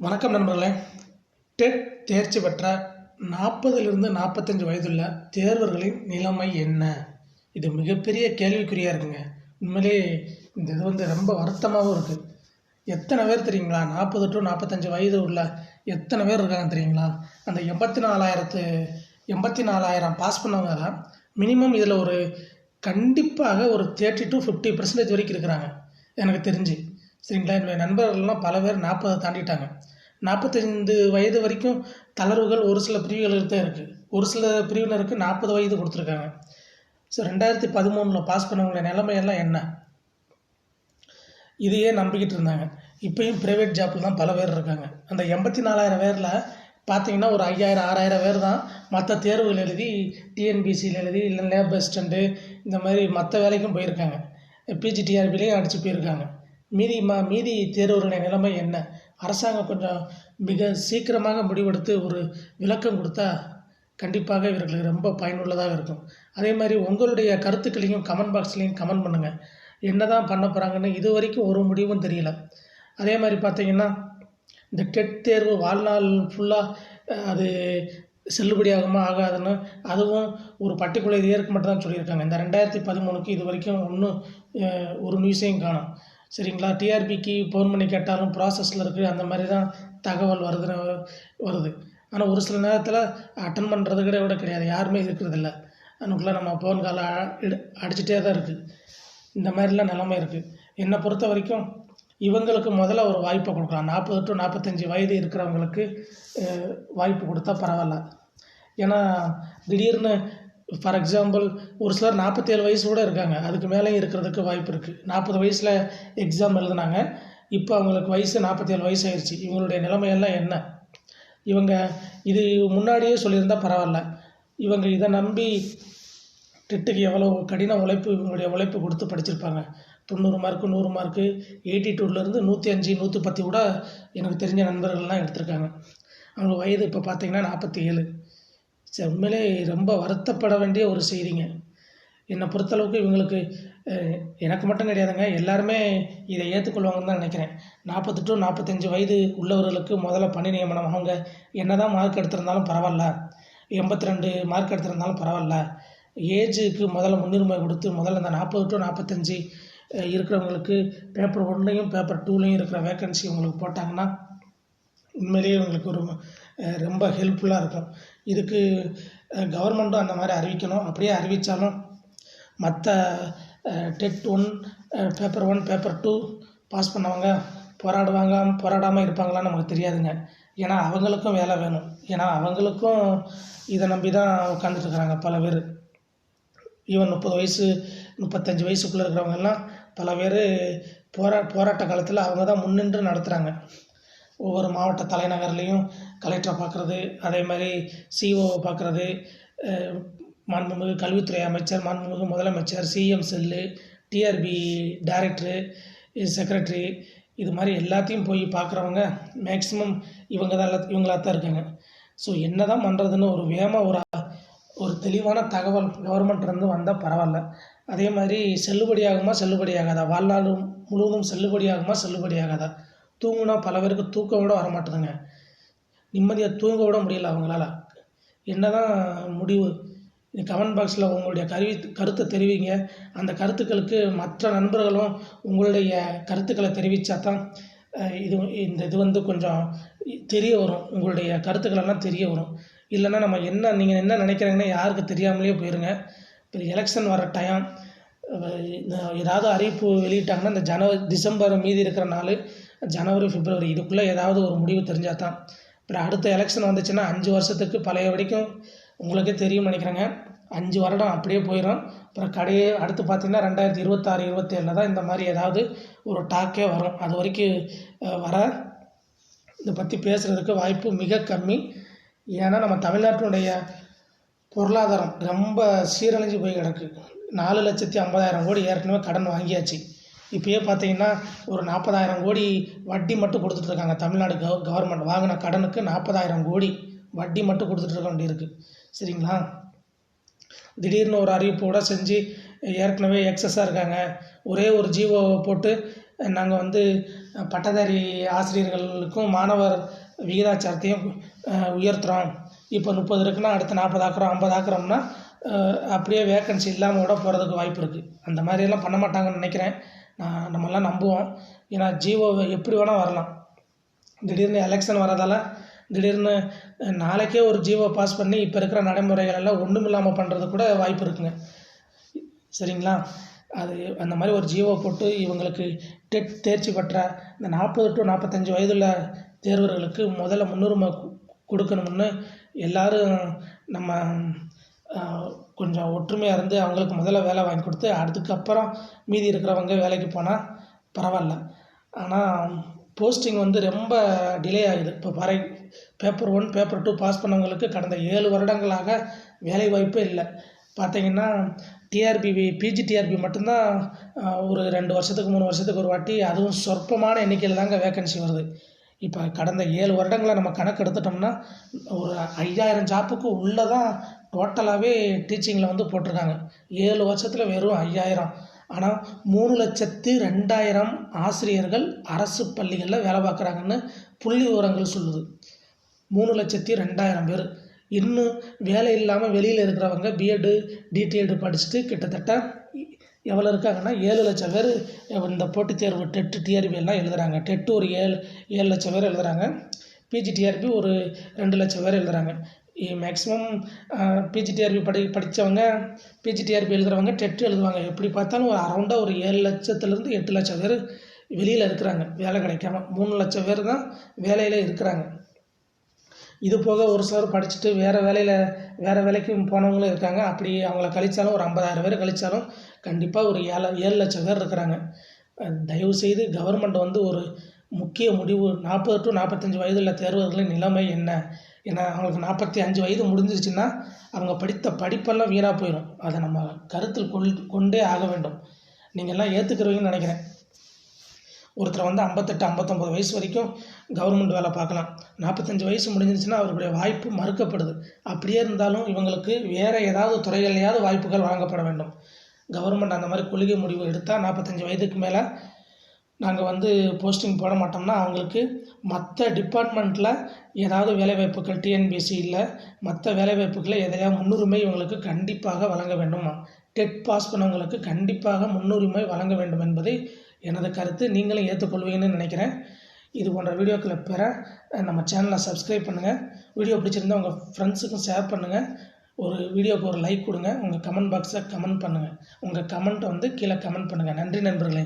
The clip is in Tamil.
வணக்கம் நண்பர்களே. டெட் தேர்ச்சி பெற்ற நாற்பதிலிருந்து நாற்பத்தஞ்சு வயதுள்ள தேர்வர்களின் நிலைமை என்ன? இது மிகப்பெரிய கேள்விக்குறியாக இருக்குங்க. உண்மையிலே இந்த இது வந்து ரொம்ப வருத்தமாகவும் இருக்குது எத்தனை பேர் தெரியுங்களா? நாற்பது டு நாற்பத்தஞ்சு வயது உள்ள எத்தனை பேர் இருக்காங்க தெரியுங்களா? அந்த எண்பத்தி நாலாயிரத்து எண்பத்தி நாலாயிரம் பாஸ் பண்ணவங்க தான் மினிமம் இதில் ஒரு கண்டிப்பாக ஒரு தேர்ட்டி டு ஃபிஃப்டி பர்சன்டேஜ் வரைக்கும் இருக்கிறாங்க. எனக்கு தெரிஞ்சு. சரிங்களா? என்னுடைய நண்பர்கள்லாம் பல பேர் நாற்பதை தாண்டிட்டாங்க. நாற்பத்தைந்து வயது வரைக்கும் தளர்வுகள் ஒரு சில பிரிவுகளுக்கு தான் இருக்குது ஒரு சில பிரிவினருக்கு நாற்பது வயது கொடுத்துருக்காங்க. ஸோ ரெண்டாயிரத்தி பதிமூணில் பாஸ் பண்ணவங்களுடைய நிலைமையெல்லாம் என்ன? இதையே நம்பிக்கிட்டு இருந்தாங்க. இப்போயும் ப்ரைவேட் ஜாப்பில் தான் பல பேர் இருக்காங்க. அந்த எண்பத்தி நாலாயிரம் பேரில் பார்த்தீங்கன்னா ஒரு ஐயாயிரம் ஆறாயிரம் பேர் தான் மற்ற தேர்வுகள் எழுதி டிஎன்பிசியில் எழுதி இல்லை லேப் அசிஸ்டண்ட்டு இந்த மாதிரி மற்ற வேலைக்கும் போயிருக்காங்க. பிஜிடிஆர்பிலையும் அடித்து போயிருக்காங்க. மீதி ம மீதி தேர்வர்களுடைய நிலைமை என்ன? அரசாங்கம் கொஞ்சம் மிக சீக்கிரமாக முடிவெடுத்து ஒரு விளக்கம் கொடுத்தா கண்டிப்பாக இவர்களுக்கு ரொம்ப பயனுள்ளதாக இருக்கும். அதே மாதிரி உங்களுடைய கருத்துக்களையும் கமெண்ட் பாக்ஸ்லேயும் கமெண்ட் பண்ணுங்கள் என்ன தான் பண்ண போகிறாங்கன்னு இது வரைக்கும் ஒரு முடிவும் தெரியல. அதே மாதிரி பார்த்தீங்கன்னா இந்த டெட் தேர்வு வாழ்நாள் ஃபுல்லாக அது செல்லுபடியாகுமா ஆகாதுன்னு அதுவும் ஒரு பர்டிகுலர் இயருக்கு மட்டும் தான் சொல்லியிருக்காங்க. இந்த ரெண்டாயிரத்தி பதிமூணுக்கு இது வரைக்கும் ஒன்றும் ஒரு நியூஸையும் காணும். சரிங்களா? டிஆர்பிக்கு ஃபோன் பண்ணி கேட்டாலும் ப்ராசஸில் இருக்குது அந்த மாதிரி தான் தகவல் வருதுன்னு வருது. ஆனால் ஒரு சில நேரத்தில் அட்டன் பண்ணுறது கூட விட கிடையாது. யாருமே இருக்கிறதில்ல. அதுக்குள்ளே நம்ம ஃபோன் கால் அடிச்சுட்டே தான் இருக்குது இந்த மாதிரிலாம் நிலமை இருக்குது என்னை பொறுத்த வரைக்கும் இவங்களுக்கு முதல்ல ஒரு வாய்ப்பை கொடுக்கலாம். நாற்பது டு நாற்பத்தஞ்சு வயது இருக்கிறவங்களுக்கு வாய்ப்பு கொடுத்தா பரவாயில்ல. ஏன்னா திடீர்னு ஃபார் எக்ஸாம்பிள் ஒரு சிலர் நாற்பத்தேழு வயசு கூட இருக்காங்க. அதுக்கு மேலேயும் இருக்கிறதுக்கு வாய்ப்பு இருக்குது நாற்பது வயசில் எக்ஸாம் எழுதுனாங்க. இப்போ அவங்களுக்கு வயசு நாற்பத்தேழு வயசு ஆயிடுச்சு இவங்களுடைய நிலைமையெல்லாம் என்ன? இவங்க இது முன்னாடியே சொல்லியிருந்தால் பரவாயில்ல. இவங்க இதை நம்பி டெட்டுக்கு எவ்வளோ கடின உழைப்பு இவங்களுடைய உழைப்பு கொடுத்து படிச்சிருப்பாங்க. தொண்ணூறு மார்க்கு நூறு மார்க்கு எயிட்டி டூலேருந்து நூற்றி அஞ்சு நூற்றி பத்து கூட எனக்கு தெரிஞ்ச நண்பர்கள்லாம் எடுத்திருக்காங்க. அவங்க வயது இப்போ பார்த்தீங்கன்னா நாற்பத்தி ஏழு உண்மையிலே ரொம்ப வருத்தப்பட வேண்டிய ஒரு செய்திங்க. என்னை பொறுத்தளவுக்கு இவங்களுக்கு எனக்கு மட்டும் கிடையாதுங்க. எல்லாருமே இதை ஏற்றுக்கொள்வாங்கன்னு தான் நினைக்கிறேன். நாற்பத்தி டு நாற்பத்தஞ்சு வயது உள்ளவர்களுக்கு முதல்ல பணி நியமனம் அவங்க என்ன தான் மார்க் எடுத்திருந்தாலும் பரவாயில்ல. எண்பத்தி ரெண்டு மார்க் எடுத்திருந்தாலும் பரவாயில்ல. ஏஜுக்கு முதல்ல முன்னுரிமை கொடுத்து முதல்ல இந்த நாற்பது டு நாற்பத்தஞ்சு இருக்கிறவங்களுக்கு பேப்பர் ஒன்லையும் பேப்பர் டூலையும் இருக்கிற வேக்கன்சி உங்களுக்கு போட்டாங்கன்னா உண்மையிலேயே உங்களுக்கு ஒரு ரொம்ப ஹெல்ப்ஃபுல்லாக இருக்கும். இதுக்கு கவர்மெண்ட்டும் அந்த மாதிரி அறிவிக்கணும். அப்படியே அறிவித்தாலும் மற்ற TET one paper one paper two pass பண்ணவங்க போராடுவாங்க போராடாமல் இருப்பாங்களான்னு நமக்கு தெரியாதுங்க. ஏன்னா அவங்களுக்கும் வேலை வேணும். ஏன்னா அவங்களுக்கும் இதை நம்பி தான் உட்காந்துட்ருக்குறாங்க பல பேர். ஈவன் முப்பது வயசு முப்பத்தஞ்சு வயசுக்குள்ளே இருக்கிறவங்கெல்லாம் பல பேர் போரா போராட்ட காலத்தில் அவங்க தான் முன்னின்று நடத்துகிறாங்க ஒவ்வொரு மாவட்ட தலைநகர்லேயும் கலெக்டரை பார்க்குறது அதே மாதிரி சிஓவை பார்க்குறது மாண்புமிகு கல்வித்துறை அமைச்சர் மாண்புமிகு முதலமைச்சர் CM cell TRB director secretary இது மாதிரி எல்லாத்தையும் போய் பார்க்குறவங்க மேக்ஸிமம் இவங்க தான் இவங்களாக தான் இருக்காங்க. ஸோ என்ன தான் பண்ணுறதுன்னு ஒரு வேகமாக ஒரு ஒரு தெளிவான தகவல் கவர்மெண்ட்லேருந்து வந்தால் பரவாயில்ல. அதே மாதிரி செல்லுபடியாகுமா செல்லுபடியாகாதா? வாழ்நாள் முழுவதும் செல்லுபடியாகுமா செல்லுபடியாகாதா? தூங்குனா பல பேருக்கு தூக்கம் விட வர மாட்டேதுங்க நிம்மதியாக தூங்க விட முடியல அவங்களால. என்னதான் முடிவு? கமெண்ட் பாக்ஸில் உங்களுடைய கருவி கருத்தை தெரிவிங்க. அந்த கருத்துக்களுக்கு மற்ற நண்பர்களும் உங்களுடைய கருத்துக்களை தெரிவித்தா தான் இது இந்த இது வந்து கொஞ்சம் தெரிய வரும். உங்களுடைய கருத்துக்களெல்லாம் தெரிய வரும். இல்லைன்னா நம்ம என்ன நீங்கள் என்ன நினைக்கிறீங்கன்னு யாருக்கு தெரியாமலே போயிருங்க. இப்போ எலெக்ஷன் வர டைம் ஏதாவது அறிவிப்பு வெளியிட்டாங்கன்னா இந்த ஜனவரி டிசம்பர் மீதி இருக்கிற நாள் ஜனவரி பிப்ரவரி இதுக்குள்ளே ஏதாவது ஒரு முடிவு தெரிஞ்சால் தான் அப்புறம் அடுத்த எலெக்ஷன் வந்துச்சுன்னா அஞ்சு வருஷத்துக்கு பழைய வரைக்கும் உங்களுக்கே தெரியும்னு நினைக்கிறேங்க. அஞ்சு வருடம் அப்படியே போயிடும் அப்புறம் கடையே அடுத்து பார்த்தீங்கன்னா ரெண்டாயிரத்தி இருபத்தாறு இருபத்தேழில் தான் இந்த மாதிரி ஏதாவது ஒரு டாக்கே வரும். அது வரைக்கும் வர இதை பற்றி பேசுகிறதுக்கு வாய்ப்பு மிக கம்மி. ஏன்னா நம்ம தமிழ்நாட்டினுடைய பொருளாதாரம் ரொம்ப சீரழிஞ்சு போய் கிடக்கு. நாலு லட்சத்தி ஐம்பதாயிரம் கோடி ஏற்கனவே கடன் வாங்கியாச்சு. இப்போயே பார்த்தீங்கன்னா ஒரு நாற்பதாயிரம் கோடி வட்டி மட்டும் கொடுத்துட்ருக்காங்க தமிழ்நாடு கவ கவர்மெண்ட் வாங்கின கடனுக்கு நாற்பதாயிரம் கோடி வட்டி மட்டும் கொடுத்துட்ருக்க வேண்டியிருக்கு. சரிங்களா? திடீர்னு ஒரு அறிவிப்போடு செஞ்சு ஏற்கனவே எக்ஸஸாக இருக்காங்க. ஒரே ஒரு ஜீவோ போட்டு நாங்கள் வந்து பட்டதாரி ஆசிரியர்களுக்கும் மாணவர் விகிதாச்சாரத்தையும் உயர்த்துகிறோம் உயர்த்துறோம். இப்போ முப்பது இருக்குன்னா அடுத்து நாற்பது ஆக்குறோம் ஐம்பது ஆக்குறோம்னா அப்படியே வேக்கன்சி இல்லாமல் கூட போகிறதுக்கு வாய்ப்பு இருக்குது அந்த மாதிரியெல்லாம் பண்ண மாட்டாங்கன்னு நினைக்கிறேன். நான் நம்மளாம் நம்புவோம். ஏன்னா ஜிஓ எப்படி வேணால் வரலாம். திடீர்னு எலெக்ஷன் வரதால திடீர்னு நாளைக்கே ஒரு ஜியோ பாஸ் பண்ணி இப்போ இருக்கிற நடைமுறைகள் எல்லாம் ஒன்றும் இல்லாமல் பண்ணுறது கூட வாய்ப்பு இருக்குங்க. சரிங்களா? அது அந்த மாதிரி ஒரு ஜீவோ போட்டு இவங்களுக்கு டெட் தேர்ச்சி பெற்ற இந்த நாற்பது டு நாற்பத்தஞ்சு வயதுள்ள தேர்வர்களுக்கு முதல்ல முன்னுரிமை கொடுக்கணும்னு எல்லோரும் நம்ம கொஞ்சம் ஒற்றுமையாக இருந்து அவங்களுக்கு முதல்ல வேலை வாங்கி கொடுத்து அதுக்கப்புறம் மீதி இருக்கிறவங்க வேலைக்கு போனால் பரவாயில்ல. ஆனால் போஸ்டிங் வந்து ரொம்ப டிலே ஆகுது. இப்போ வரை paper one paper two pass பண்ணவங்களுக்கு கடந்த ஏழு வருடங்களாக வேலை வாய்ப்பே இல்லை. பார்த்தீங்கன்னா டிஆர்பி பிஜி டிஆர்பி மட்டும்தான் ஒரு ரெண்டு வருஷத்துக்கு மூணு வருஷத்துக்கு ஒரு வாட்டி அதுவும் சொற்பமான எண்ணிக்கையில் தாங்க வேக்கன்சி வருது. இப்போ கடந்த ஏழு வருடங்களை நம்ம கணக்கு எடுத்துட்டோம்னா ஒரு ஐயாயிரம் ஜாப்புக்கு உள்ளே தான் டோட்டலாகவே டீச்சிங்கில் வந்து போட்டிருக்காங்க. ஏழு வருஷத்தில் வெறும் ஐயாயிரம். ஆனால் மூணு லட்சத்து ரெண்டாயிரம் ஆசிரியர்கள் அரசு பள்ளிகளில் வேலை பார்க்குறாங்கன்னு புள்ளி விவரங்கள் சொல்லுது. மூணு லட்சத்தி ரெண்டாயிரம் பேர். இன்னும் வேலை இல்லாமல் வெளியில் இருக்கிறவங்க பிஎட்டு டிடிஎட் படிச்சுட்டு கிட்டத்தட்ட எவ்வளோ இருக்காங்கன்னா ஏழு லட்சம் பேர் இந்த போட்டித் தேர்வு டெட்டு டிஆர்பி எல்லாம் எழுதுகிறாங்க டெட்டு ஒரு ஏழு ஏழு லட்சம் பேர் எழுதுகிறாங்க பிஜி டிஆர்பி ஒரு ரெண்டு லட்சம் பேர் எழுதுகிறாங்க மேக்ஸிமம் பிஜி டிஆர்பி படி படித்தவங்க பிஜி டிஆர்பி எழுதுகிறவங்க டெட்டு எழுதுவாங்க. எப்படி பார்த்தாலும் ஒரு அரௌண்டாக ஒரு ஏழு லட்சத்துலேருந்து எட்டு லட்சம் பேர் வெளியில் இருக்கிறாங்க. வேலை கிடைக்காம மூணு லட்சம் பேர் தான் வேலையில் இருக்கிறாங்க. இது போக ஒரு சிலர் படிச்சுட்டு வேறு வேலையில் வேறு வேலைக்கு போனவங்களும் இருக்காங்க. அப்படி அவங்கள கழிச்சாலும் ஒரு ஐம்பதாயிரம் பேர் கழிச்சாலும் கண்டிப்பாக ஒரு ஏழை ஏழு லட்சம் பேர் இருக்கிறாங்க. தயவுசெய்து கவர்மெண்ட் வந்து ஒரு முக்கிய முடிவு நாற்பது டு நாற்பத்தஞ்சு வயதுள்ள தேர்வர்களின் நிலைமை என்ன? ஏன்னா அவங்களுக்கு நாற்பத்தி அஞ்சு வயது முடிஞ்சிருச்சுன்னா அவங்க படித்த படிப்பெல்லாம் வீணாக போயிடும் அதை நம்ம கருத்தில் கொள் கொண்டே ஆக வேண்டும். நீங்கள்லாம் ஏற்றுக்கிறவங்கன்னு நினைக்கிறேன். ஒருத்தர் வந்து ஐம்பத்தெட்டு ஐம்பத்தொம்பது வயசு வரைக்கும் கவர்மெண்ட் வேலை பார்க்கலாம். நாற்பத்தஞ்சு வயசு முடிஞ்சிருச்சுன்னா அவருடைய வாய்ப்பு மறுக்கப்படுது. அப்படியே இருந்தாலும் இவங்களுக்கு வேறு ஏதாவது துறைகள்லையாவது வாய்ப்புகள் வழங்கப்பட வேண்டும். கவர்மெண்ட் அந்த மாதிரி கொள்கை முடிவு எடுத்தால் நாற்பத்தஞ்சு வயதுக்கு மேலே நாங்கள் வந்து போஸ்டிங் போட மாட்டோம்னா அவங்களுக்கு மற்ற டிபார்ட்மெண்ட்டில் ஏதாவது வேலைவாய்ப்புகள் டிஎன்பிசி இல்லை மற்ற வேலைவாய்ப்புகளில் எதையா முன்னுரிமை இவங்களுக்கு கண்டிப்பாக வழங்க வேண்டுமா? டெட் பாஸ் பண்ணவங்களுக்கு கண்டிப்பாக முன்னுரிமை வழங்க வேண்டும் என்பதை எனது கருத்து. நீங்களும் ஏற்றுக்கொள்வீங்கன்னு நினைக்கிறேன். இது போன்ற வீடியோக்களை பெற நம்ம சேனலை சப்ஸ்கிரைப் பண்ணுங்கள் வீடியோ பிடிச்சிருந்தால் உங்கள் ஃப்ரெண்ட்ஸுக்கும் ஷேர் பண்ணுங்கள் ஒரு வீடியோவுக்கு ஒரு லைக் கொடுங்க. உங்கள் கமெண்ட் பாக்ஸில் கமெண்ட் பண்ணுங்கள் உங்கள் கமெண்ட்டை வந்து கீழே கமெண்ட் பண்ணுங்கள் நன்றி நண்பர்களே.